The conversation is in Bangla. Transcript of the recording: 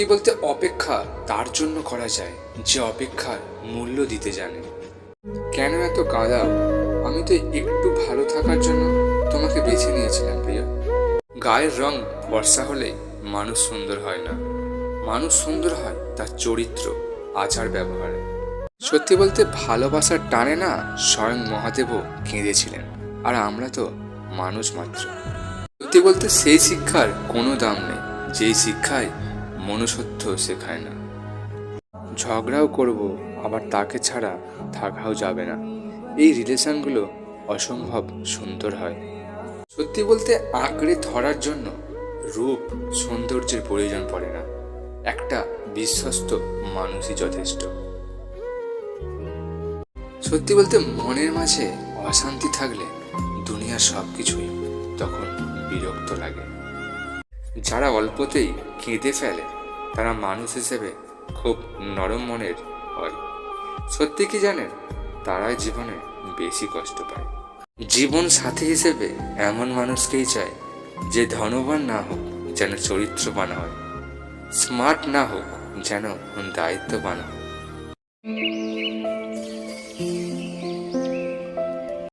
সত্যি বলতে অপেক্ষা তার জন্য করা যায়, যে অপেক্ষার মূল্য দিতে জানে। কেন এত কাঁদাও আমি তো একটু ভালো থাকার জন্য তোমাকে বেছে নিয়েছিলাম, প্রিয়। গায়ের রং বর্ষা হলে মানুষ সুন্দর হয় না। মানুষ সুন্দর হয় তার চরিত্র, আচার ব্যবহারে। সত্যি বলতে ভালোবাসার টানে না স্বয়ং মহাদেবও কেঁদেছিলেন, আর আমরা তো মানুষ মাত্র। সত্যি বলতে সেই শিক্ষার কোনো দাম নেই। যেই শিক্ষায় মনুষ্যত্ব শেখায় না। ঝগড়াও করব, আবার তাকে ছাড়া থাকাও যাবে না। এই রিলেশনগুলো অসম্ভব সুন্দর হয়। সত্যি বলতে আঁকড়ে ধরার জন্য রূপ সৌন্দর্যের প্রয়োজন পড়ে না। একটা বিশ্বস্ত মানুষই যথেষ্ট। সত্যি বলতে মনের মাঝে অশান্তি থাকলে দুনিয়ার সব কিছুই তখন বিরক্ত লাগে। যারা অল্পতেই কেঁদে ফেলে তারা মানুষ হিসেবে খুব নরম মনের হয়। সত্যি কি জানেন? তারাই জীবনে বেশি কষ্ট পায়। জীবন সাথী হিসেবে এমন মানুষকেই চায় যে ধনবান না হোক যেন চরিত্রবান হয়, স্মার্ট না হোক যেন দায়িত্ববান হয়।